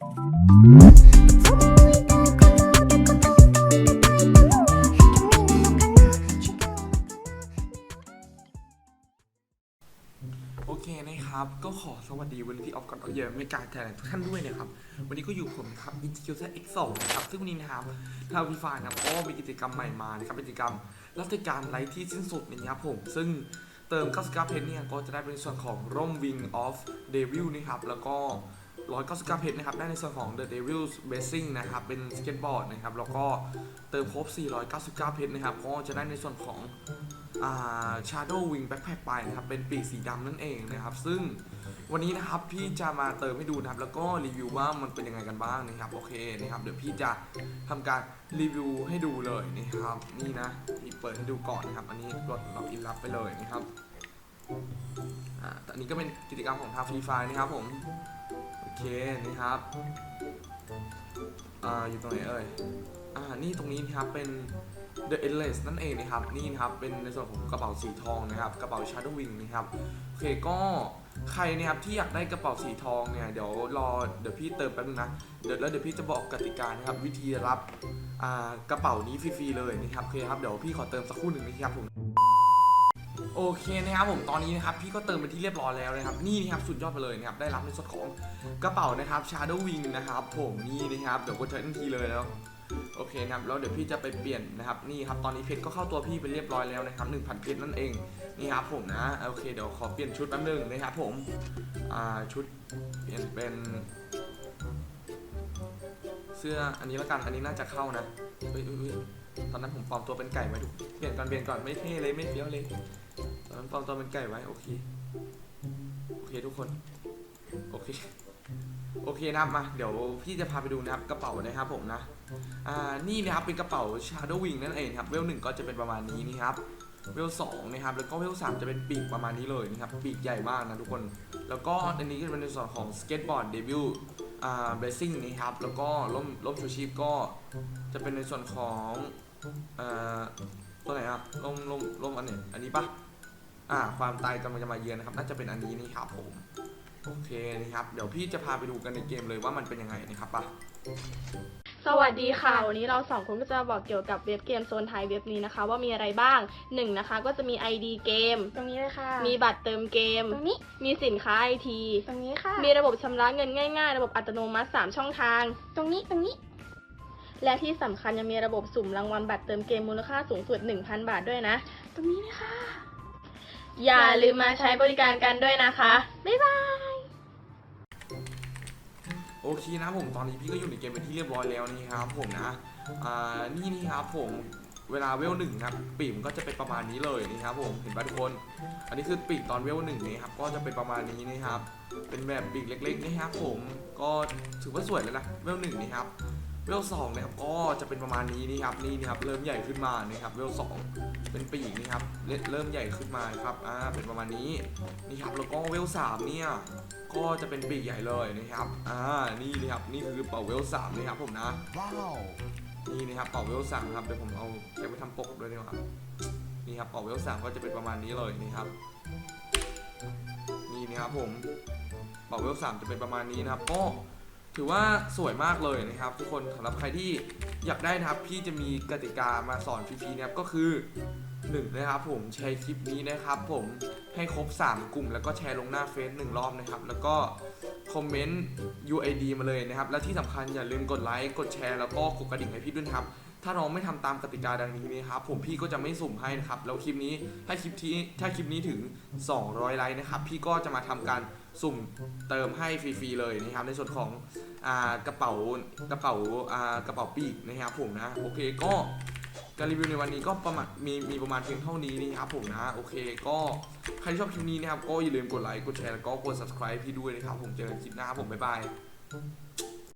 โอเคนะครับ ก็ขอสวัสดีวันนี้ที่ออฟก่อนเอาเยอะไม่กล้าแทนทุกท่านด้วยนะครับ วันนี้ก็อยู่ผมนะครับ i n t e g r a t X2 นะครับ ซึ่งวันนี้นะครับทางวีฟานะครับก็มีกิจกรรมใหม่มานะครับเป็นกิจกรรมรัติการไลท์ที่สิ้นสุดนะครับผม ซึ่งเติม99เพชรเนี่ยก็จะได้เป็นส่วนของร่ม Wing of Devil นะครับ แล้วก็ 199 เพชรนะครับ ได้ในส่วนของ The Devil's Blessing นะครับ เป็นสเก็ตบอร์ดนะครับ แล้วก็เติมครบ 499 เพชรนะครับ ก็จะได้ในส่วนของอ Shadow Wing Backpack ไปนะครับ เป็นปีกสีดำนั่นเองนะครับ ซึ่งวันนี้นะครับพี่จะมาเติมให้ดูนะครับ แล้วก็รีวิวว่ามันเป็นยังไงกันบ้างนะครับ โอเคนะครับ เดี๋ยวพี่จะทำการรีวิวให้ดูเลยนะครับ นี่นะพี่เปิดให้ดูก่อนนะครับ อันนี้กดล็อกอินรับไปเลยนะครับอ่าแต่อันนี้ก็เป็นกิจกรรมของทางฟรีไฟนะครับผม เคนะครับอ่าอยู่ตรงไหนเอ่ยอ่านี่ตรงนี้นะครับเป็น The Endless นั่นเองนะครับนี่นะครับเป็นในส่วนของกระเป๋าสีทองนะครับกระเป๋า Shadow Wing นะครับโอเคก็ใครนะครับที่อยากได้กระเป๋าสีทองเนี่ยเดี๋ยวรอเดี๋ยวพี่เติมแป๊บนึงนะเดี๋ยวแล้วเดี๋ยวพี่จะบอกกติกานะครับวิธีรับอ่ากระเป๋านี้ฟรีๆเลยนะครับโอเคครับเดี๋ยวพี่ขอเติมสักครู่หนึ่งนะครับผม โอเคนะครับผมตอนนี้นะครับพี่ก็เติมไปที่เรียบร้อยแล้วนะครับนี่นะครับสุดยอดไปเลยนะครับได้รับในส่วนของกระเป๋านะครับ Shadow Wing นะครับผมนี่นะครับเดี๋ยวกดเชิญทันทีเลยแล้วโอเคนะครับแล้วเดี๋ยวพี่จะไปเปลี่ยนนะครับนี่ครับตอนนี้เพชรก็เข้าตัวพี่ไปเรียบร้อยแล้วนะครับ1,000เพชรนั่นเองนี่ครับผมนะโอเคเดี๋ยวขอเปลี่ยนชุดแป๊บนึงนะครับผมอ่าชุดเปลี่ยนเป็นเสื้ออันนี้ละกันอันนี้น่าจะเข้านะเฮ้ยตอนนั้นผมปลอมตัวเป็นไก่ไว้ถูกเปลี่ยนก่อนเปลี่ยนก่อนไม่เท่เลยไม่เฟี้ยวเลย ตอนนั้นปอมตัวเป็นไก่ไว้ โอเค โอเคทุกคน โอเค โอเคนะครับมาเดี๋ยวพี่จะพาไปดูนะครับกระเป๋านะครับผมนะ อ่า นี่นะครับเป็นกระเป๋า Shadow Wing นั่นเองครับ เวลหนึ่งก็จะเป็นประมาณนี้นี่ครับ เวลสองนะครับ แล้วก็เวลสามจะเป็นปีกประมาณนี้เลยนะครับ ปีกใหญ่มากนะทุกคน แล้วก็อันนี้ก็จะเป็นในส่วนของ Skateboard Debut อ่า Blessing นะครับ แล้วก็ล่มล่มชูชีพก็จะเป็นในส่วนของ อ่า ตัวไหนอะล่มล่มล่มอันไหนอันนี้ปะ อ่าความตายกำลังจะมาเยือนนะครับน่าจะเป็นอันนี้นี่ครับผมโอเคนะครับเดี๋ยวพี่จะพาไปดูกันในเกมเลยว่ามันเป็นยังไงนะครับปะสวัสดีค่ะ วันนี้เราสองคนก็จะมาบอกเกี่ยวกับเว็บเกมโซนไทยเว็บนี้นะคะ ว่ามีอะไรบ้างหนึ่งนะคะ ก็จะมี ID เกม ตรงนี้เลยค่ะ มีบัตรเติมเกม ตรงนี้ มีสินค้าไอทีตรงนี้ค่ะ มีระบบชำระเงินง่ายๆ ระบบอัตโนมัติ 3 ช่องทาง ตรงนี้ตรงนี้ และที่สำคัญยังมีระบบสุ่มรางวัลบัตรเติมเกมมูลค่าสูงสุด 1,000 บาทด้วยนะ ตรงนี้เลยค่ะ อย่าลืมมาใช้บริการกันด้วยนะคะ บ๊ายบาย โอเคนะผมตอนนี้พี่ก็อยู่ในเกมเป็นที่เรียบร้อยแล้วนี่ครับผมนะอ่านี่นี่ครับผมเวลาเวลหนึ่งครับปีกมันก็จะเป็นประมาณนี้เลยนี่ครับผมเห็นป่ะทุกคน อันนี้คือปีกตอนเวลหนึ่งนี่ครับก็จะเป็นประมาณนี้นี่ครับ เป็นแบบปีกเล็กๆนี่ครับผมก็ถือว่าสวยแล้วนะเวลหนึ่งนี่ครับ เวลสองนะครับก็จะเป็นประมาณนี้นี่ครับนี่นะครับเริ่มใหญ่ขึ้นมานี่ครับเวลสองเป็นปีกนี่ครับเริ่มเริ่มใหญ่ขึ้นมาครับอ่าเป็นประมาณนี้นี่ครับแล้วก็เวลสามเนี่ยก็จะเป็นปีกใหญ่เลยนะครับอ่านี่นะครับนี่คือเป่าเวลสามนะครับผมนะ Wow. นี่นะครับเป่าเวลสามครับเดี๋ยวผมเอาแกไปทำปกด้วยดีกว่านี่ครับเป่าเวลสามก็จะเป็นประมาณนี้เลยนี่ครับนี่นะครับผมเป่าเวลสามจะเป็นประมาณนี้นะครับก็ ถือว่าสวยมากเลยนะครับทุกคนสำหรับใครที่อยากได้นะครับพี่จะมีกติกามาสอนฟรีๆนะครับก็คือหนึ่งนะครับผมแชร์คลิปนี้นะครับ ผมให้ครบ 3 กลุ่ม แล้วก็แชร์ลงหน้าเฟซหนึ่งรอบนะครับ แล้วก็คอมเมนต์ UID มาเลยนะครับ และที่สำคัญอย่าลืมกดไลค์กดแชร์แล้วก็กดกระดิ่งให้พี่ด้วยครับ ถ้าน้องไม่ทำตามกติกาดังนี้นะครับผมพี่ก็จะไม่สุ่มให้นะครับแล้วคลิปนี้ถ้าคลิปที่ถ้าคลิปนี้ถึง 200 ไลค์นะครับพี่ก็จะมาทำการ สุ่มเติมให้ฟรีๆเลยนะครับในส่วนของอกระเป๋ากระเป๋ากระเป๋าปีกนะครับผมนะโอเคก็การรีวิวในวันนี้ก็ประมาณมีมีประมาณเพียงเท่านี้นะครับผมนะโอเค ก็ใครชอบคลิปนี้นะครับก็อย่าลืมกดไลค์กดแชร์แล้วก็กด subscribe พี่ด้วยนะครับผมเจอกันคลิปหน้าครับผมบ๊ายบาย